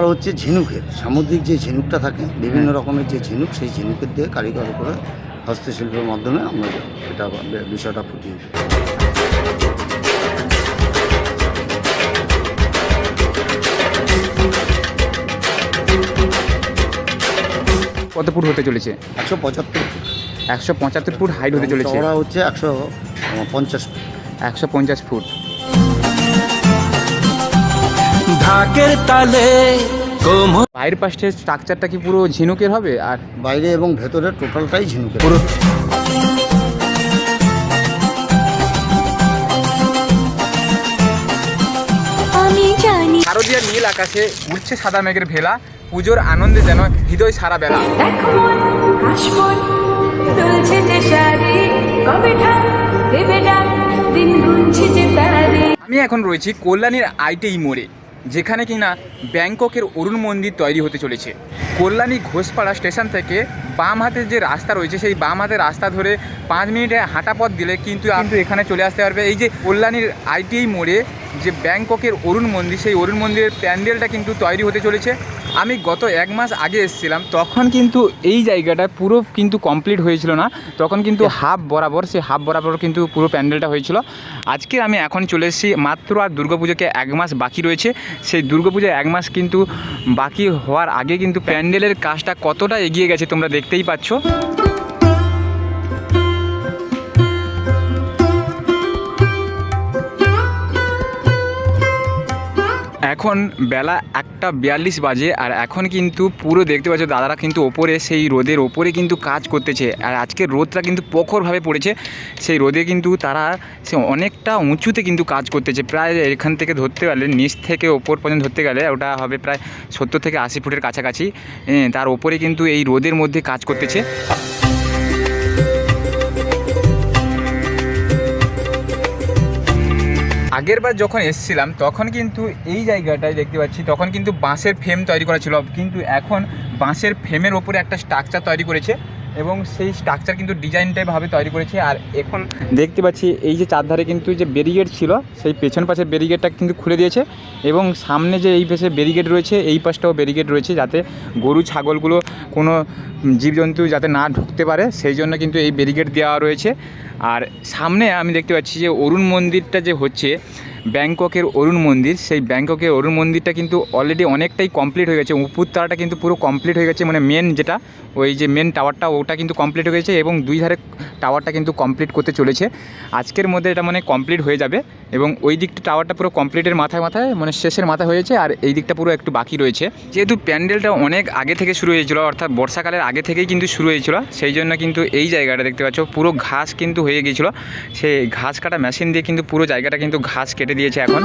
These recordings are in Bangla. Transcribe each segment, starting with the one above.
আর হচ্ছে ঝিনুকের সামুদ্রিক যে ঝিনুকটা থাকে বিভিন্ন রকমের যে ঝিনুক সেই ঝিনুকের দিয়ে কারিগর করে হস্তশিল্পের মাধ্যমে আমরা এটা বিষয়টা ফুটিয়ে। কত ফুট হতে চলেছে? একশো পঁচাত্তর একশো পঁচাত্তর ফুট হাইট হতে চলেছে। চওড়া হচ্ছে একশো পঞ্চাশ একশো পঞ্চাশ ফুট। ঢাকের তালে কোমর বাইরের পাশের স্ট্রাকচারটা কি পুরো ঝিনুকের হবে? আর বাইরে এবং ভেতরে টোটালটাই ঝিনুকের। পুরো শারদীয় নীল আকাশে উঠছে সাদা মেঘের ভেলা। পুজোর আনন্দে যেন হৃদয় সারা বেলা। আমি এখন রয়েছি কল্যাণীর আইটিই মোড়ে। যেখানে কিনা ব্যাংককের অরুণ মন্দির তৈরি হতে চলেছে। কল্যাণী ঘোষপাড়া স্টেশন থেকে বাম হাতের যে রাস্তা রয়েছে, সেই বাম হাতের রাস্তা ধরে পাঁচ মিনিটে হাঁটা পথ দিলে কিন্তু কিন্তু এখানে চলে আসতে পারবে। এই যে কল্যাণীর আইটিআই মোড়ে যে ব্যাংককের অরুণ মন্দির সেই অরুণ মন্দিরের প্যান্ডেলটা কিন্তু তৈরি হতে চলেছে। আমি গত এক মাস আগে এসেছিলাম তখন কিন্তু এই জায়গাটা পুরো কিন্তু কমপ্লিট হয়েছিল না। তখন কিন্তু হাফ বরাবর সেই হাফ বরাবর কিন্তু পুরো প্যান্ডেলটা হয়েছিল। আজকে আমি এখন চলে এসেছি মাত্র আর দুর্গাপুজোকে এক মাস বাকি রয়েছে। সেই দুর্গাপুজো এক মাস কিন্তু বাকি হওয়ার আগে কিন্তু প্যান্ডেলের কাজটা কতটা এগিয়ে গেছে তোমরা দেখতেই পাচ্ছ। এখন বেলা একটা বিয়াল্লিশ বাজে আর এখন কিন্তু পুরো দেখতে পাচ্ছ দাদারা কিন্তু ওপরে, সেই রোদের ওপরে কিন্তু কাজ করতেছে। আর আজকে রোদটা কিন্তু প্রখরভাবে পড়েছে। সেই রোদে কিন্তু তারা সে অনেকটা উঁচুতে কিন্তু কাজ করতেছে। প্রায় এখান থেকে ধরতে গেলে, নিচ থেকে ওপর পর্যন্ত ধরতে গেলে ওটা হবে প্রায় সত্তর থেকে আশি ফুটের কাছাকাছি। তার ওপরে কিন্তু এই রোদের মধ্যে কাজ করতেছে। আগের বার যখন এসছিলাম, তখন কিন্তু এই জায়গাটায় দেখতে পাচ্ছি, তখন কিন্তু বাঁশের ফ্রেম তৈরি করা ছিল। কিন্তু এখন বাঁশের ফ্রেমের ওপরে একটা স্ট্রাকচার তৈরি করেছে। এবং সেই স্ট্রাকচার কিন্তু ডিজাইনটাই ভাবে তৈরি করেছে। আর এখন দেখতে পাচ্ছি এই যে চারধারে কিন্তু যে ব্যারিগেড ছিল, সেই পেছন পাশের ব্যারিগেডটা কিন্তু খুলে দিয়েছে এবং সামনে যে এই পাশে ব্যারিগেড রয়েছে, এই পাশটাও ব্যারিগেড রয়েছে যাতে গরু, ছাগলগুলো কোনো জীবজন্তু যাতে না ঢুকতে পারে, সেই জন্য কিন্তু এই ব্যারিগেড দেওয়া রয়েছে। আর সামনে আমি দেখতে পাচ্ছি যে অরুণ মন্দিরটা যে হচ্ছে ব্যাংককের অরুণ মন্দির। সেই ব্যাংককের অরুণ মন্দিরটা কিন্তু অলরেডি অনেকটাই কমপ্লিট হয়ে গেছে। উপরতলাটা কিন্তু পুরো কমপ্লিট হয়ে গেছে। মানে মেন যেটা, ওই যে মেন টাওয়ারটা ওটা কিন্তু কমপ্লিট হয়ে গেছে এবং দুই ধারে টাওয়ারটা কিন্তু কমপ্লিট করতে চলেছে। আজকের মধ্যে এটা মানে কমপ্লিট হয়ে যাবে এবং ওই দিকটা টাওয়ারটা পুরো কমপ্লিটের মাথায় মাথায় মানে শেষের মাথায় হয়েছে আর এই দিকটা পুরো একটু বাকি রয়েছে। যেহেতু প্যান্ডেলটা অনেক আগে থেকে শুরু হয়েছিল, অর্থাৎ বর্ষাকালের আগে থেকেই কিন্তু শুরু হয়েছিল, সেই জন্য কিন্তু এই জায়গাটা দেখতে পাচ্ছ, পুরো ঘাস কিন্তু হয়ে গিয়েছিল। সেই ঘাস কাটা মেশিন দিয়ে কিন্তু পুরো জায়গাটা কিন্তু ঘাস কেটে দিয়েছে এখন।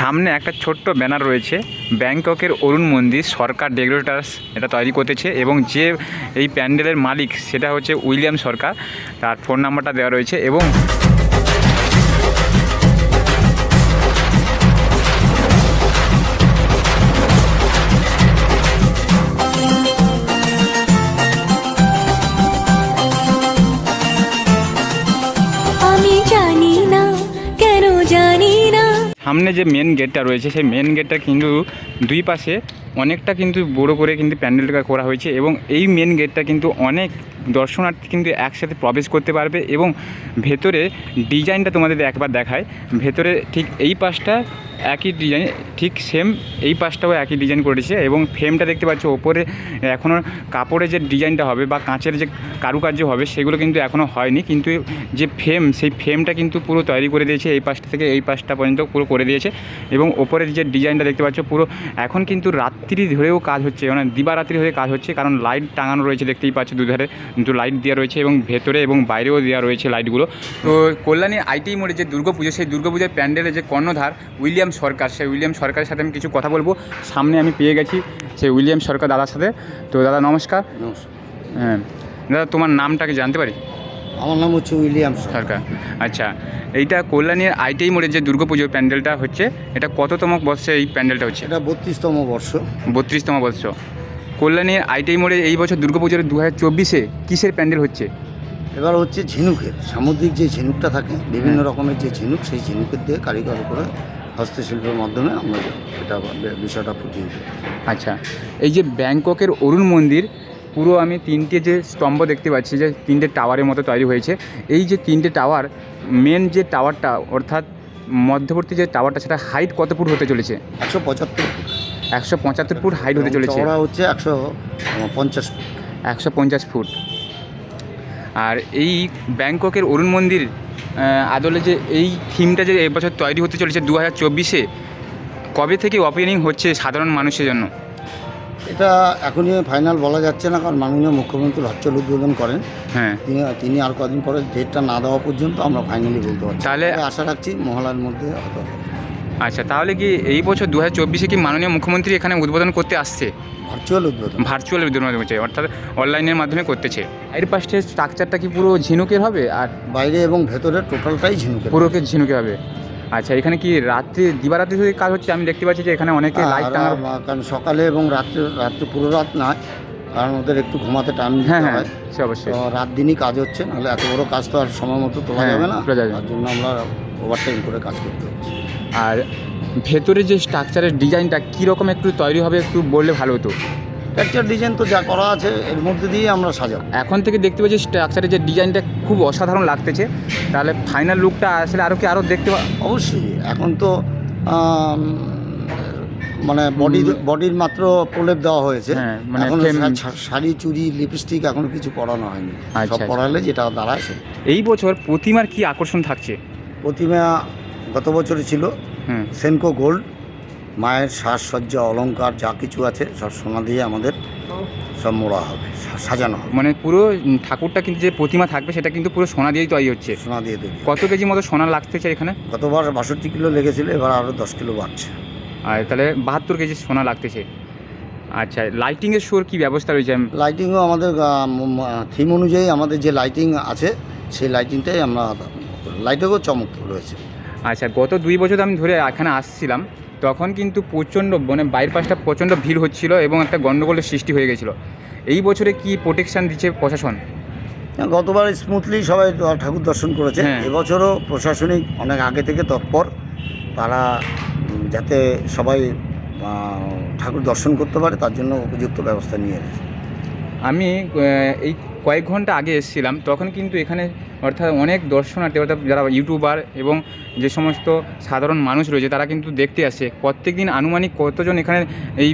সামনে একটা ছোট্ট ব্যানার রয়েছে, ব্যাংককের অরুণ মন্দির সরকার ডেকোরেটার্স এটা তৈরি করতেছে এবং যে এই প্যান্ডেলের মালিক সেটা হচ্ছে উইলিয়াম সরকার। তার ফোন নাম্বারটা দেওয়া রয়েছে এবং সামনে যে মেন গেটটা রয়েছে সেই মেন গেটটা কিন্তু দুই পাশে অনেকটা কিন্তু বড় করে কিন্তু প্যান্ডেলটা করা হয়েছে এবং এই মেন গেটটা কিন্তু অনেক দর্শনার্থী কিন্তু একসাথে প্রবেশ করতে পারবে এবং ভেতরে ডিজাইনটা তোমাদের একবার দেখায়। ভেতরে ঠিক এই পাশটা একই ডিজাইন ঠিক সেম এই পাশটাও একই ডিজাইন করেছে এবং ফ্রেমটা দেখতে পাচ্ছ ওপরে এখনও কাপড়ের যে ডিজাইনটা হবে বা কাঁচের যে কারুকার্য হবে সেগুলো কিন্তু এখনও হয়নি। কিন্তু যে ফ্রেম সেই ফ্রেমটা কিন্তু পুরো তৈরি করে দিয়েছে এই পাশটা থেকে এই পাশটা পর্যন্ত পুরো করে দিয়েছে এবং ওপরের যে ডিজাইনটা দেখতে পাচ্ছ পুরো এখন কিন্তু রাত্রি ধরেও কাজ হচ্ছে মানে দিবারাত্রি হয়ে কাজ হচ্ছে কারণ লাইট টাঙানো রয়েছে দেখতেই পাচ্ছ দুধারে দুটো লাইট দেওয়া রয়েছে এবং ভেতরে এবং বাইরেও দেওয়া রয়েছে লাইটগুলো। তো কল্যাণী আইটি মোড়ে যে দুর্গাপুজো সেই দুর্গাপুজোর প্যান্ডেলের যে কর্ণধার উইলিয়াম সরকার সেই উইলিয়াম সরকারের সাথে আমি কিছু কথা বলব। সামনে আমি পেয়ে গেছি সেই উইলিয়াম সরকার দাদার সাথে। তো দাদা নমস্কার। নমস্কার। হ্যাঁ। দাদা তোমার নামটাকে জানতে পারি? আমার নাম হচ্ছে উইলিয়াম সরকার। আচ্ছা এইটা কল্যাণীর আইটিআই মোড়ের যে দুর্গাপুজোর প্যান্ডেলটা হচ্ছে এটা কততম বর্ষে এই প্যান্ডেলটা হচ্ছে? এটা বত্রিশতম বর্ষ। বত্রিশতম বর্ষ। কল্যাণীর আইটিআই মোড়ে এই বছর দুর্গাপুজোর দু হাজার চব্বিশে কিসের প্যান্ডেল হচ্ছে? এবার হচ্ছে ঝিনুকের সামুদ্রিক যে ঝিনুকটা থাকে বিভিন্ন হ্যাঁ। রকমের যে ঝিনুক সেই ঝিনুকের দিয়ে কারিগর করে হস্তশিল্পের মাধ্যমে আমরা এটা বিষয়টা ফুটিয়ে আচ্ছা এই যে ব্যাংককের অরুণ মন্দির পুরো আমি তিনটে যে স্তম্ভ দেখতে পাচ্ছি যে তিনটে টাওয়ারের মতো তৈরি হয়েছে। এই যে তিনটে টাওয়ার মেন যে টাওয়ারটা অর্থাৎ মধ্যবর্তী যে টাওয়ারটা সেটা হাইট কত ফুট হতে চলেছে? একশো পঁচাত্তর একশো পঁচাত্তর ফুট হাইট হতে চলেছে। হচ্ছে একশো পঞ্চাশ একশো পঞ্চাশ ফুট। আর এই ব্যাংককের অরুণ মন্দির আদলে যে এই থিমটা যে এবছর তৈরি হতে চলেছে দু হাজার চব্বিশে কবে থেকে ওপেনিং হচ্ছে সাধারণ মানুষের জন্য? এটা এখনই ফাইনাল বলা যাচ্ছে না কারণ মাননীয় মুখ্যমন্ত্রী হচ্চল উদ্বোধন করেন। হ্যাঁ। তিনি তিনি আর কদিন পরে ডেটটা না দেওয়া পর্যন্ত আমরা ফাইনালি বলতে পারছি। তাহলে- আশা রাখছি মহলার মধ্যে হয়তো আচ্ছা তাহলে কি এই বছর দু হাজার চব্বিশে কি মাননীয় মুখ্যমন্ত্রী এখানে উদ্বোধন করতে আসছে? ভার্চুয়াল উদ্বোধন। ভার্চুয়াল উদ্বোধন হচ্ছে অর্থাৎ অনলাইনের মাধ্যমে করতেছে। এর পাশে স্ট্রাকচারটা কি পুরো ঝিনুকের হবে আর বাইরে এবং ভেতরে টোটালটাই ঝিনুকের পুরোকে ঝিনুকে হবে? আচ্ছা এখানে কি রাত্রি দিবারাত্রি থেকে কাজ হচ্ছে? আমি দেখতে পাচ্ছি যে এখানে অনেকে লাইট কারণ সকালে এবং রাত্রে রাত্রে পুরো রাত না কারণ ওদের একটু ঘুমাতে টাইম হ্যাঁ হ্যাঁ সে অবশ্যই। রাত দিনই কাজ হচ্ছে নাহলে এত বড় কাজ তো আর সময় মতো তোলা হ্যাঁ, যাবে না। তার জন্য আমরা ওভার টাইম করে কাজ করতে হচ্ছে। আর ভেতরে যে স্ট্রাকচারের ডিজাইনটা কীরকম একটু তৈরি হবে একটু বললে ভালো হতো? টেক্সচার ডিজাইন তো যা করা আছে এর মধ্যে দিয়ে আমরা সাজাবো। এখন থেকে দেখতে পাচ্ছি স্ট্রাকচারের যে ডিজাইনটা খুব অসাধারণ লাগতেছে। তাহলে ফাইনাল লুকটা আসলে আরও কি আরও দেখতে পা- অবশ্যই এখন তো মানে বডি বডির মাত্র প্রলেপ দেওয়া হয়েছে। হ্যাঁ, মানে এখন শাড়ি চুড়ি লিপস্টিক এখনও কিছু পরানো হয়নি। আচ্ছা, সব আচ্ছা। পরালে যেটা দাঁড়ায় এই বছর প্রতিমার কি আকর্ষণ থাকছে? প্রতিমা গত বছরে ছিল হুম। সেনকো গোল্ড মায়ের সাজসজ্জা অলংকার যা কিছু আছে সব সোনা দিয়ে আমাদের সব মোড়া হবে সাজানো হবে। মানে পুরো ঠাকুরটা কিন্তু যে প্রতিমা থাকবে সেটা কিন্তু পুরো সোনা দিয়েই তৈরি হচ্ছে। সোনা দিয়ে দেবে কত কেজি মতো সোনা লাগতে চাই এখানে? গতবার বাষট্টি কিলো লেগেছিল এবার আরও দশ কিলো বাড়ছে। আর তাহলে বাহাত্তর কেজি সোনা লাগতেছে। আচ্ছা লাইটিংয়ের শোর কি ব্যবস্থা রয়েছে? আমি- লাইটিংও আমাদের থিম অনুযায়ী আমাদের যে লাইটিং আছে সেই লাইটিংটাই আমরা লাইটেরও চমক রয়েছে। আচ্ছা গত দুই বছর আমি ধরে এখানে আসছিলাম। তখন কিন্তু প্রচণ্ড মানে বাইরের পাশটা প্রচণ্ড ভিড় হচ্ছিল এবং একটা গণ্ডগোলের সৃষ্টি হয়ে গেছিল। এই বছরে কি প্রোটেকশান দিচ্ছে প্রশাসন? গতবার স্মুথলি সবাই ঠাকুর দর্শন করেছে। হ্যাঁ। এবছরও প্রশাসনিক অনেক আগে থেকে তৎপর। তারা যাতে সবাই ঠাকুর দর্শন করতে পারে তার জন্য উপযুক্ত ব্যবস্থা নিয়ে এসেছে। আমি এই কয়েক ঘণ্টা আগে এসেছিলাম তখন কিন্তু এখানে অর্থাৎ অনেক দর্শনার্থী অর্থাৎ যারা ইউটিউবার এবং যে সমস্ত সাধারণ মানুষ রয়েছে তারা কিন্তু দেখতে আসে। প্রত্যেক দিন আনুমানিক কতজন এখানে এই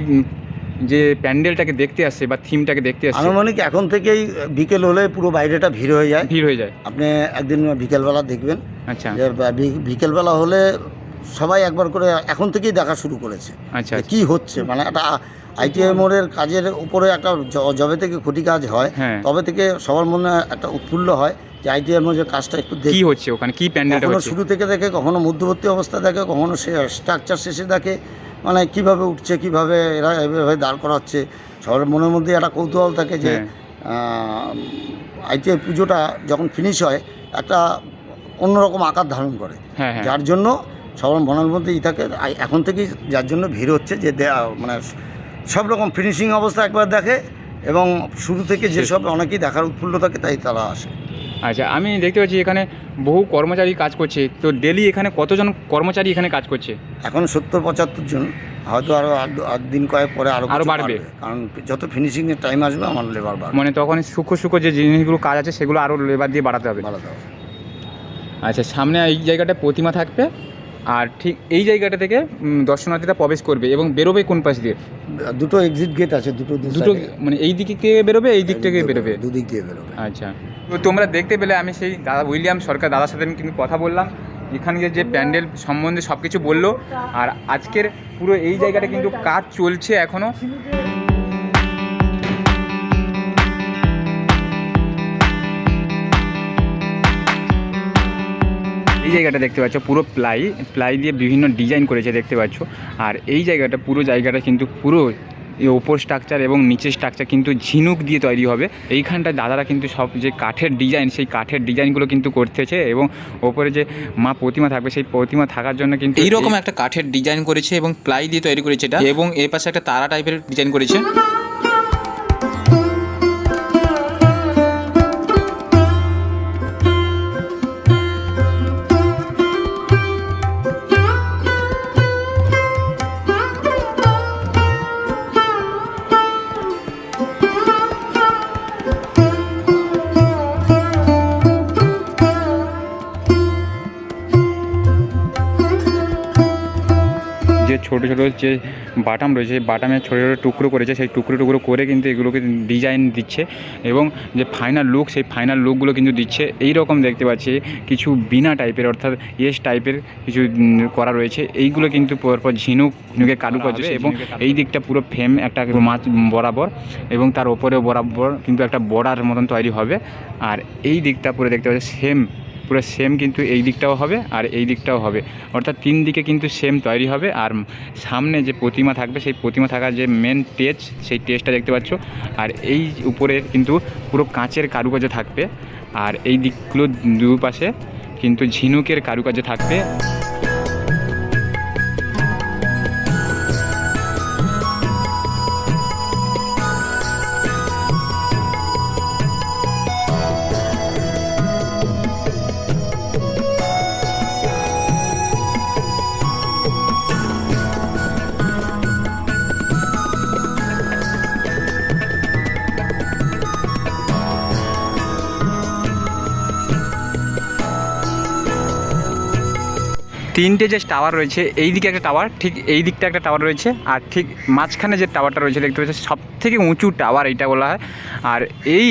যে প্যান্ডেলটাকে দেখতে আসছে বা থিমটাকে দেখতে আসছে আনুমানিক এখন থেকেই বিকেল হলে পুরো বাইরেটা ভিড় হয়ে যায়। ভিড় হয়ে যায়। আপনি একদিন বিকেলবেলা দেখবেন। আচ্ছা। বিকেলবেলা হলে সবাই একবার করে এখন থেকেই দেখা শুরু করেছে। আচ্ছা যে কি হচ্ছে? মানে একটা আইটিআই মোড়ের কাজের উপরে একটা যবে থেকে খুঁটি কাজ হয় হ্যাঁ। তবে থেকে সবার মনে একটা উৎফুল্ল হয় যে আইটিআই মোড়ের কাজটা একটু কি দেখি হচ্ছে ওখানে? কি প্যান্ডেলটা কখনো শুরু থেকে দেখে কখনো মধ্যবর্তী অবস্থা দেখে কখনো সে স্ট্রাকচার শেষে দেখে মানে কীভাবে উঠছে কীভাবে এরা এভাবে দাঁড় করা হচ্ছে সবার মনের মধ্যে একটা কৌতূহল থাকে যে হ্যাঁ। আইটিআই পুজোটা যখন ফিনিশ হয় একটা অন্যরকম আকার ধারণ করে। হ্যাঁ যার জন্য সবার মনের মধ্যে ই থাকে এখন থেকেই যার জন্য ভিড় হচ্ছে যে দে- মানে সব রকম ফিনিশিং অবস্থা একবার দেখে এবং শুরু থেকে যেসব অনেকেই দেখার উৎফুল্ল থাকে তাই তারা আসে। আচ্ছা আমি দেখতে পাচ্ছি এখানে বহু কর্মচারী কাজ করছে। তো ডেলি এখানে কতজন কর্মচারী এখানে কাজ করছে? এখন সত্তর পঁচাত্তর জন। হয়তো আরও আর দিন কয়েক পরে আরও আরও কিছু বাড়বে। কারণ যত ফিনিশিংয়ের টাইম আসবে আমার লেবার বাড়বে। মানে তখন সূক্ষ্ম সূক্ষ্ম যে জিনিসগুলো কাজ আছে সেগুলো আরও লেবার দিয়ে বাড়াতে হবে। বাড়াতে হবে। আচ্ছা সামনে এই জায়গাটায় প্রতিমা থাকবে। আর ঠিক এই জায়গাটা থেকে দর্শনার্থীরা প্রবেশ করবে এবং বেরোবে কোন পাশ দিয়ে? দুটো এক্সিট গেট আছে দুটো দুটো মানে এই দিক থেকে বেরোবে এই দিক থেকে বেরোবে? দুদিক দিয়ে বেরোবে। আচ্ছা। তো তোমরা দেখতে পেলে আমি সেই দাদা উইলিয়াম সরকার দাদার সাথে আমি কিন্তু কথা বললাম এখানে যে প্যান্ডেল সম্বন্ধে সব কিছু বলল আর আজকের পুরো এই জায়গাটা কিন্তু কাজ চলছে এখনও এই জায়গাটা দেখতে পাচ্ছ পুরো প্লাই প্লাই দিয়ে বিভিন্ন ডিজাইন করেছে দেখতে পাচ্ছ। আর এই জায়গাটা পুরো জায়গাটা কিন্তু পুরো এই ওপর স্ট্রাকচার এবং নিচের স্ট্রাকচার কিন্তু ঝিনুক দিয়ে তৈরি হবে। এইখানটা দাদারা কিন্তু সব যে কাঠের ডিজাইন সেই কাঠের ডিজাইনগুলো কিন্তু করতেছে এবং ওপরে যে মা প্রতিমা থাকবে সেই প্রতিমা থাকার জন্য কিন্তু এইরকম একটা কাঠের ডিজাইন করেছে এবং প্লাই দিয়ে তৈরি করেছে এটা। এবং এর পাশে একটা তারা টাইপের ডিজাইন করেছে। ছোট ছোট যে বাটাম রয়েছে সেই বাটামের ছোটো ছোটো টুকরো করেছে সেই টুকরো টুকরো করে কিন্তু এগুলোকে ডিজাইন দিচ্ছে এবং যে ফাইনাল লুক সেই ফাইনাল লুকগুলো কিন্তু দিচ্ছে। এই রকম দেখতে পাচ্ছি কিছু বিনা টাইপের অর্থাৎ ইয়েস টাইপের কিছু করা রয়েছে। এইগুলো কিন্তু পরপর ঝিনুক ঝিনুকের কারুকার্য এবং এই দিকটা পুরো ফ্রেম একটা মাছ বরাবর এবং তার ওপরেও বরাবর কিন্তু একটা বর্ডার মতন তৈরি হবে। আর এই দিকটা পুরো দেখতে পাচ্ছি সেম পুরো সেম কিন্তু এই দিকটাও হবে আর এই দিকটাও হবে। অর্থাৎ তিন দিকে কিন্তু সেম তৈরি হবে আর সামনে যে প্রতিমা থাকবে, সেই প্রতিমা থাকার যে মেন টেজ সেই টেজটা দেখতে পাচ্ছ। আর এই উপরে কিন্তু পুরো কাঁচের কারুকাজ থাকবে। আর এই দিকগুলো দুপাশে কিন্তু ঝিনুকের কারুকাজ থাকবে। তিনটে যে টাওয়ার রয়েছে এই দিকে একটা টাওয়ার, ঠিক এই দিকটা একটা টাওয়ার রয়েছে, আর ঠিক মাঝখানে যে টাওয়ারটা রয়েছে দেখতে পাচ্ছি সব থেকে উঁচু টাওয়ার এইটা বলা হয়। আর এই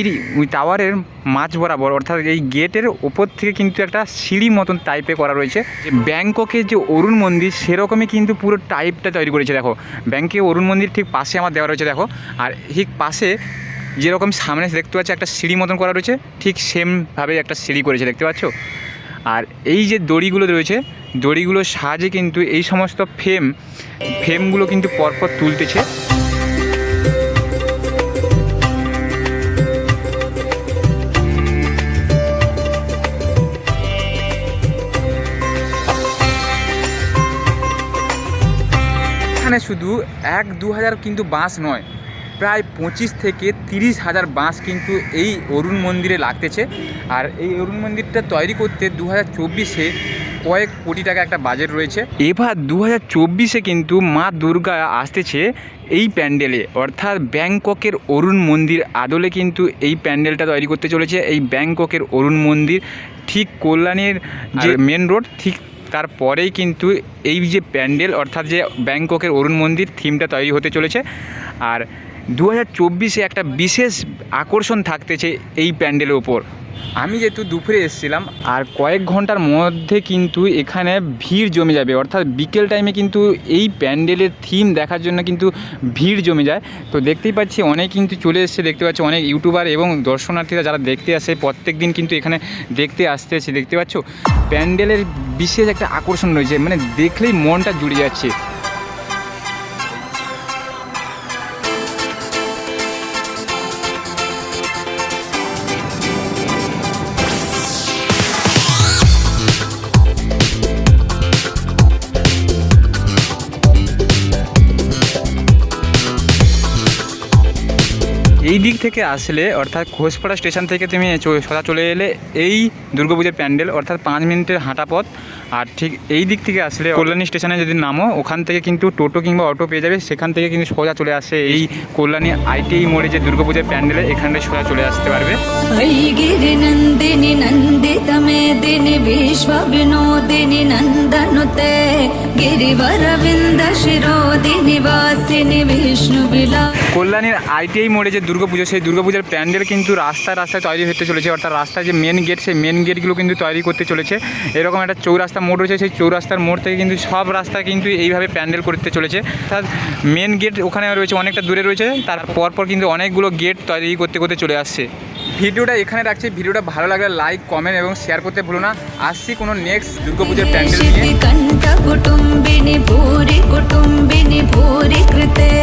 টাওয়ারের মাঝ বরাবর, অর্থাৎ এই গেটের ওপর থেকে কিন্তু একটা সিঁড়ি মতন টাইপে করা রয়েছে। যে ব্যাংককের যে অরুণ মন্দির, সেরকমই কিন্তু পুরো টাইপটা তৈরি করেছে, দেখো। ব্যাংকে অরুণ মন্দির ঠিক পাশে আমার দেওয়া রয়েছে, দেখো। আর ঠিক পাশে যেরকম সামনে দেখতে পাচ্ছি, একটা সিঁড়ি মতন করা রয়েছে, ঠিক সেমভাবে একটা সিঁড়ি করেছে, দেখতে পাচ্ছ? আর এই যে দড়িগুলো রয়েছে দড়িগুলোর সাহায্যে কিন্তু এই সমস্ত ফ্রেম, ফ্রেমগুলো কিন্তু পরপর তুলতেছে। এখানে শুধু এক দু হাজার কিন্তু বাঁশ নয় প্রায় পঁচিশ থেকে তিরিশ হাজার বাঁশ কিন্তু এই অরুণ মন্দিরে লাগতেছে। আর এই অরুণ মন্দিরটা তৈরি করতে দু হাজার চব্বিশে কয়েক কোটি টাকা একটা বাজেট রয়েছে। এবার দু হাজার চব্বিশে কিন্তু মা দুর্গা আসতেছে এই প্যান্ডেলে। অর্থাৎ ব্যাংককের অরুণ মন্দির আদলে কিন্তু এই প্যান্ডেলটা তৈরি করতে চলেছে। এই ব্যাংককের অরুণ মন্দির ঠিক কল্যাণীর যে মেন রোড ঠিক তারপরেই কিন্তু এই যে প্যান্ডেল অর্থাৎ যে ব্যাংককের অরুণ মন্দির থিমটা তৈরি হতে চলেছে। আর দু হাজার চব্বিশে একটা বিশেষ আকর্ষণ থাকতেছে এই প্যান্ডেলের ওপর। আমি যেহেতু দুপুরে এসেছিলাম, আর কয়েক ঘণ্টার মধ্যে কিন্তু এখানে ভিড় জমে যাবে। অর্থাৎ বিকেল টাইমে কিন্তু এই প্যান্ডেলের থিম দেখার জন্য কিন্তু ভিড় জমে যায়। তো দেখতেই পাচ্ছি অনেক কিন্তু চলে এসেছে, দেখতে পাচ্ছি অনেক ইউটিউবার এবং দর্শনার্থীরা যারা দেখতে আসে প্রত্যেক দিন কিন্তু এখানে দেখতে আসতে আসতেছে। দেখতে পাচ্ছ? প্যান্ডেলের বিশেষ একটা আকর্ষণ রয়েছে মানে দেখলেই মনটা জুড়ে যাচ্ছে। ID থেকে আসলে অর্থাৎ ঘোষপাড়া স্টেশন থেকে তুমি চ- সোজা চলে এলে এই দুর্গাপূজার প্যান্ডেল অর্থাৎ পাঁচ মিনিটের হাঁটা পথ আর ঠিক এই দিক থেকে আসলে কল্যাণী স্টেশনে যদি নামো ওখান থেকে কিন্তু টোটো কিংবা অটো পেয়ে যাবে সেখান থেকে কিন্তু সোজা চলে আসে এই কল্যাণী আইটিআই মোড়ে যে দুর্গাপূজার প্যান্ডেলে এখানে সোজা চলে আসতে পারবে ऐगिरिनन्दिनि नन्दितमेदिनि विश्वविनोदिनि नन्दनुते गिरिवरविन्दशिरोदिनि वासिनि विष्णुविला কল্যাণীর আইটিআই মোড়ে যে দুর্গাপুজো সেই দুর্গাপূজার প্যান্ডেল কিন্তু রাস্তায় রাস্তায় তৈরি হতে চলেছে। অর্থাৎ রাস্তায় যে মেন গেট সেই মেন গেটগুলো কিন্তু তৈরি করতে চলেছে। এরকম একটা চৌরাস্তা মোড় রয়েছে। সেই চৌরাস্তার মোড় থেকে কিন্তু সব রাস্তা কিন্তু এইভাবে প্যান্ডেল করতে চলেছে। অর্থাৎ মেন গেট ওখানে রয়েছে, অনেকটা দূরে রয়েছে। তার পরপর কিন্তু অনেকগুলো গেট তৈরি করতে করতে চলে আসছে। ভিডিওটা এখানে রাখছি। ভিডিওটা ভালো লাগলে লাইক কমেন্ট এবং শেয়ার করতে ভুলো না। আসছি কোনো নেক্সট দুর্গাপূজার প্যান্ডেল